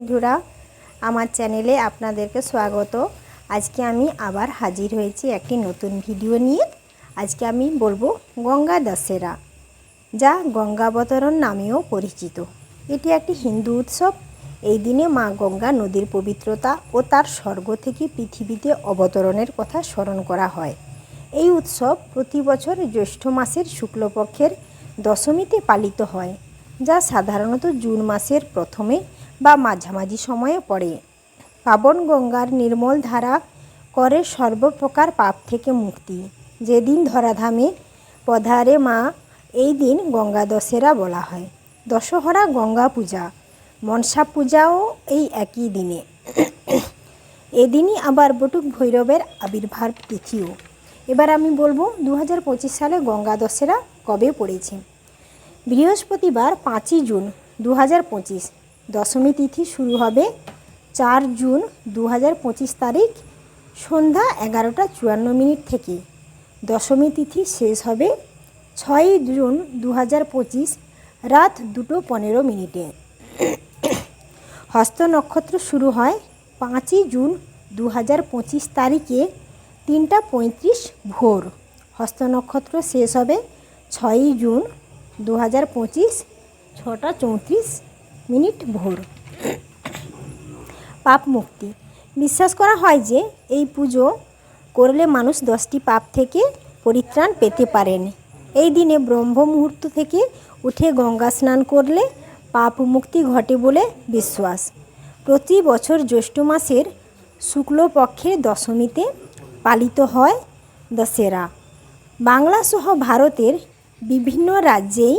বন্ধুরা, আমার চ্যানেলে আপনাদেরকে স্বাগত। আজকে আমি আবার হাজির হয়েছি একটি নতুন ভিডিও নিয়ে। আজকে আমি বলব গঙ্গা দশেরা, যা গঙ্গাবতরণ নামেও পরিচিত। এটি একটি হিন্দু উৎসব। এই দিনে মা গঙ্গা নদীর পবিত্রতা ও তার স্বর্গ থেকে পৃথিবীতে অবতরণের কথা স্মরণ করা হয়। এই উৎসব প্রতি বছর জ্যৈষ্ঠ মাসের শুক্লপক্ষের দশমীতে পালিত হয়, যা সাধারণত জুন মাসের প্রথমে বা মাঝামাঝি সময়ে পড়ে। পাবন গঙ্গার নির্মল ধারা করে সর্বপ্রকার পাপ থেকে মুক্তি। যেদিন ধরাধামে পধারে মা, এই দিন গঙ্গা দশেরা বলা হয়। দশহরা গঙ্গা পূজা, মনসা পূজাও এই একই দিনে। এদিনই আবার বটুক ভৈরবের আবির্ভাব তিথিও। এবার আমি বলব দু হাজার পঁচিশ সালে গঙ্গা দশেরা কবে পড়েছে। বৃহস্পতিবার পাঁচই জুন দু হাজার পঁচিশ। দশমী তিথি শুরু হবে চার জুন দু হাজার পঁচিশ তারিখ সন্ধ্যা এগারোটা চুয়ান্ন মিনিট থেকে। দশমী তিথি শেষ হবে ছয়ই জুন দু হাজার পঁচিশ রাত দুটো পনেরো মিনিটে। হস্ত নক্ষত্র শুরু হয় পাঁচই জুন দু হাজার পঁচিশ তারিখে তিনটা পঁয়ত্রিশ ভোর। হস্ত নক্ষত্র শেষ হবে ছয়ই জুন দু হাজার পঁচিশ, ছটা চৌত্রিশ মিনিট ভোর। পাপ মুক্তি। বিশ্বাস করা হয় যে এই পুজো করলে মানুষ দশটি পাপ থেকে পরিত্রাণ পেতে পারেন। এই দিনে ব্রহ্ম মুহূর্ত থেকে উঠে গঙ্গা স্নান করলে পাপ মুক্তি ঘটে বলে বিশ্বাস। প্রতি বছর জ্যৈষ্ঠ মাসের শুক্লপক্ষের দশমীতে পালিত হয় দশেরা। বাংলাসহ ভারতের বিভিন্ন রাজ্যেই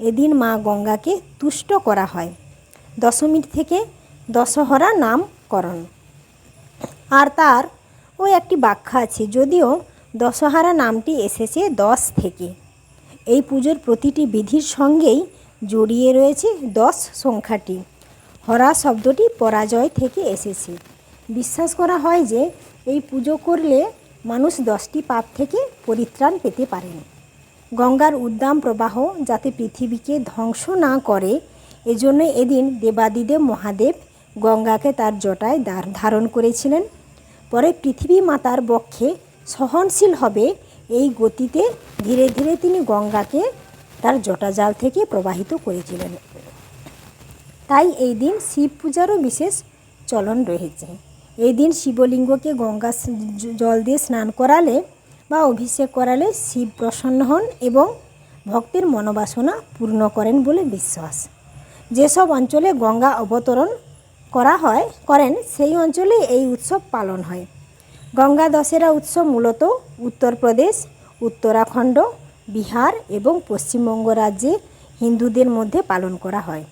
এদিন মা গঙ্গাকে তুষ্ট করা হয়। দশমীর থেকে দশহরা নামকরণ। আর তার ওই একটি ব্যাখ্যা আছে, যদিও দশহারা নামটি এসেছে দশ থেকে। এই পুজোর প্রতিটি বিধির সঙ্গেই জড়িয়ে রয়েছে দশ সংখ্যাটি। হরা শব্দটি পরাজয় থেকে এসেছে। বিশ্বাস করা হয় যে এই পুজো করলে মানুষ দশটি পাপ থেকে পরিত্রাণ পেতে পারেন। গঙ্গার উদ্দাম প্রবাহ যাতে পৃথিবীকে ধ্বংস না করে এজন্য এদিন দেবাদিদেব মহাদেব গঙ্গাকে তার জটায় ধারণ করেছিলেন। পরে পৃথিবী মাতার বক্ষে সহনশীল হবে এই গতিতে ধীরে ধীরে তিনি গঙ্গাকে তার জটাজাল থেকে প্রবাহিত করেছিলেন। তাই এই দিন শিব পূজারও বিশেষ চলন রয়েছে। এই দিন শিবলিঙ্গকে গঙ্গা জল দিয়ে স্নান করালে বা অভিষেক করালে শিব প্রসন্ন হন এবং ভক্তের মনোবাসনা পূর্ণ করেন বলে বিশ্বাস। যেসব অঞ্চলে গঙ্গা অবতরণ করা হয়, করেন, সেই অঞ্চলে এই উৎসব পালন হয়। গঙ্গা দশেরা উৎসব মূলত উত্তরপ্রদেশ উত্তরাখণ্ড, বিহার এবং পশ্চিমবঙ্গ রাজ্যে হিন্দুদের মধ্যে পালন করা হয়,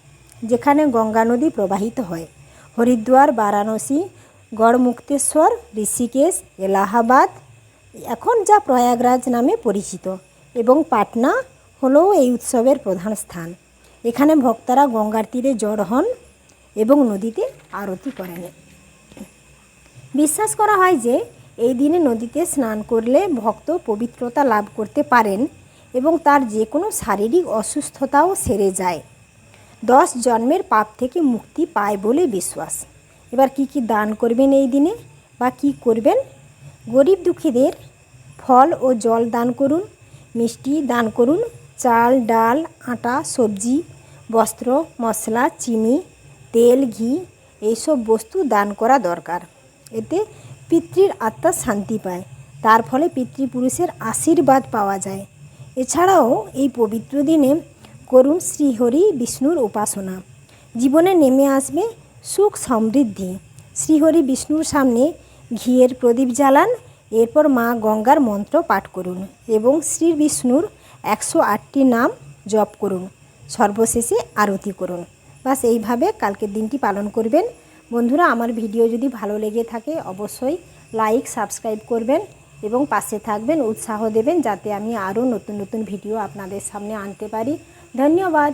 যেখানে গঙ্গা নদী প্রবাহিত হয়। হরিদ্বার, বারাণসী, গড়মুক্তেশ্বর, ঋষিকেশ, এলাহাবাদ, এখন যা প্রয়াগরাজ নামে পরিচিত এবং পাটনা হলো এই উৎসবের প্রধান স্থান। এখানে ভক্তরা গঙ্গার তীরে জড় হন এবং নদীতে আরতি করেন। বিশ্বাস করা হয় যে, এই দিনে নদীতে স্নান করলে ভক্ত পবিত্রতা লাভ করতে পারেন এবং তার যে কোনো শারীরিক অসুস্থতাও সেরে যায়। দশ জন্মের পাপ থেকে মুক্তি পায় বলে বিশ্বাস। এবার কি কি দান করবেন এই দিনে বা কি করবেন? গরিব দুঃখীদের ফল ও জল দান করুন, মিষ্টি দান করুন, চাল, ডাল, আটা, সবজি বস্ত্র, মশলা, চিনি, তেল, ঘি এইসব বস্তু দান করা দরকার। এতে পিতৃর আত্মা শান্তি পায়। তার ফলে পিতৃপুরুষের আশীর্বাদ পাওয়া যায়। এছাড়াও এই পবিত্র দিনে করুন শ্রীহরি বিষ্ণুর উপাসনা। জীবনে নেমে আসবে সুখ সমৃদ্ধি। শ্রীহরি বিষ্ণুর সামনে ঘিয়ের প্রদীপ জ্বালান, এরপর মা গঙ্গার মন্ত্র পাঠ করুন এবং শ্রী বিষ্ণুর একশো আটটি নাম জপ করুন। সর্বশেষে আরতি করুন। বাস এইভাবে কালকের দিনটি পালন করবেন। বন্ধুরা, আমার ভিডিও যদি ভালো লেগে থাকে, অবশ্যই লাইক সাবস্ক্রাইব করবেন এবং পাশে থাকবেন, উৎসাহ দেবেন, যাতে আমি আরও নতুন নতুন ভিডিও আপনাদের সামনে আনতে পারি। ধন্যবাদ।